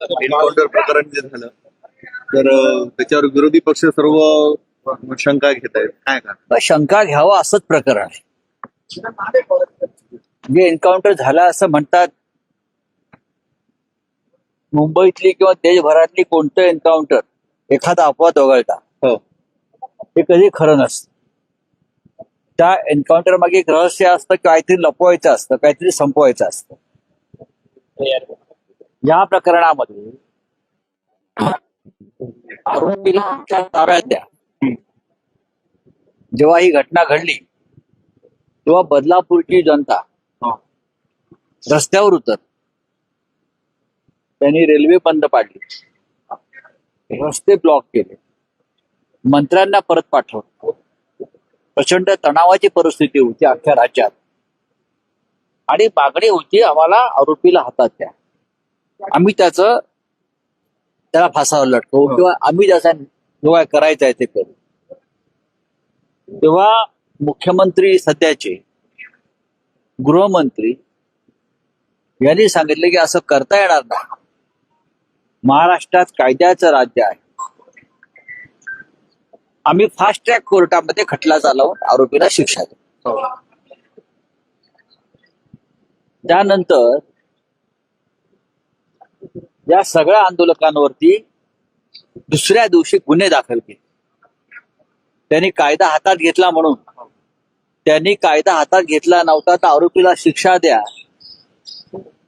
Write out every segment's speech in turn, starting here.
Encounter प्रकरण जे झालं तर त्याच्यावर विरोधी पक्ष सर्व शंका घेत आहेत. काय का शंका घ्यावं असंच प्रकरण आहे. जे एन्काउंटर झालं असं म्हणतात मुंबईतली किंवा देशभरातली कोणतं एन्काउंटर एखादा अपवाद वगळता हो. हे कधी खरं नसतं. त्या एन्काउंटर मागे एक रहस्य असतं काहीतरी लपवायचं असतं काहीतरी संपवायचं असतं. या प्रकरणामध्ये आरोपीला आमच्या ताब्यात द्या. जेव्हा ही घटना घडली तेव्हा बदलापूरची जनता. रस्त्यावर उतर त्यांनी रेल्वे बंद पाडली. रस्ते ब्लॉक केले. मंत्र्यांना परत पाठवलं. प्रचंड तणावाची परिस्थिती होती अख्ख्या राज्यात. आणि मागणी होती आम्हाला आरोपीला हातात द्या. आम्ही त्याचं त्याला फासावर लटकवू. किंवा आम्ही त्याचा काय करायचं आहे ते करू. तेव्हा मुख्यमंत्री सध्याचे गृहमंत्री यांनी सांगितलं की असं करता येणार नाही. महाराष्ट्रात कायद्याचं राज्य आहे. आम्ही फास्ट ट्रॅक कोर्टामध्ये खटला चालवून आरोपीला शिक्षा देऊ. त्यानंतर या सगळ्या आंदोलकांवरती दुसऱ्या दिवशी गुन्हे दाखल केले. त्यांनी कायदा हातात घेतला म्हणून. त्यांनी कायदा हातात घेतला नव्हता तर आरोपीला शिक्षा द्या.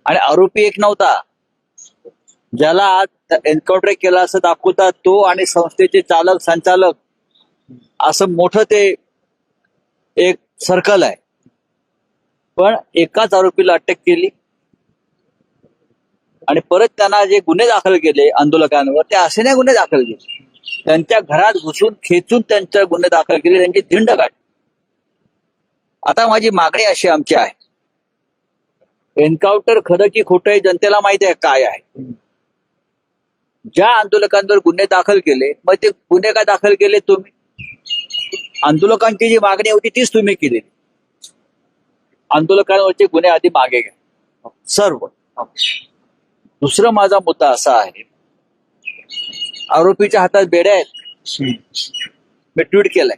आणि आरोपी एक नव्हता. ज्याला आज एन्काउंटर केला असं दाखवतात तो आणि संस्थेचे चालक संचालक असं मोठं ते एक सर्कल आहे. पण एकाच आरोपीला अटक केली. आणि परत त्यांना जे गुन्हे दाखल केले आंदोलकांवर ते असे नाही गुन्हे दाखल केले. त्यांच्या घरात घुसून खेचून त्यांच्या गुन्हे दाखल केले त्यांची धिंड काढली. आता माझी मागणी अशी आमची आहे. एन्काउंटर खरं की खोटं आहे जनतेला माहिती आहे काय आहे. ज्या आंदोलकांवर गुन्हे दाखल केले मग ते गुन्हे का दाखल केले तुम्ही? आंदोलकांची जी मागणी होती तीच तुम्ही केली. आंदोलकांवरचे गुन्हे आधी मागे घ्या. सर्व. दुसरा माझा मुद्दा असा आहे. आरोपीच्या हातात बेड्या आहेत. मी ट्विट केलंय.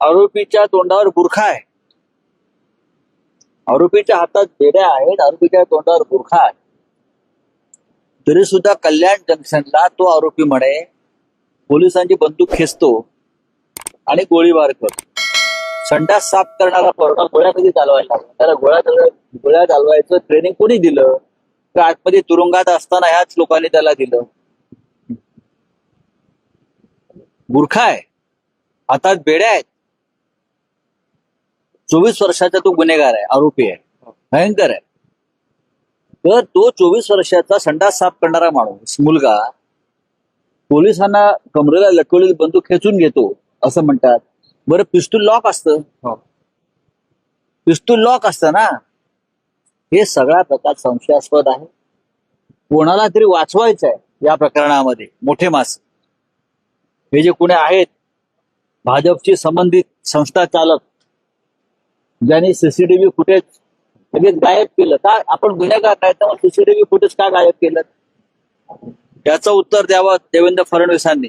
आरोपीच्या तोंडावर बुरखा आहे. आरोपीच्या हातात बेड्या आहेत आरोपीच्या तोंडावर बुरखा आहे. तरी सुद्धा कल्याण जंक्शनला तो आरोपी म्हणे पोलिसांची बंदूक खेचतो आणि गोळीबार करतो. संडास साफ करणारा पोरगा गोळ्या कधी चालवायला लागला? त्याला गोळ्या गोळ्या चालवायचं ट्रेनिंग कोणी दिलं? आतमध्ये तुरुंगात असताना ह्याच लोकांनी त्याला दिलं. बुरखा आहे. हातात बेड्या आहेत. चोवीस वर्षाचा तो गुन्हेगार आहे आरोपी आहे. भयंकर आहे. तर तो चोवीस वर्षाचा संडास साफ करणारा माणूस मुलगा पोलिसांना कमरेला लटकवलेली बंदूक खेचून घेतो असं म्हणतात. बरं पिस्तूल लॉक असतं. पिस्तूल लॉक असतं ना? हे सगळ्या प्रकार संशयास्पद आहे. कोणाला तरी वाचवायचं आहे या प्रकरणामध्ये मोठे मास. हे जे कोणी आहेत भाजपशी संबंधित संस्था चालक ज्यांनी सीसीटीव्ही फुटेज लगेच गायब केलं. का आपण गुन्हेगार नाही तर सीसीटीव्ही फुटेज का गायब केलं? याचं उत्तर द्यावं देवेंद्र फडणवीसांनी.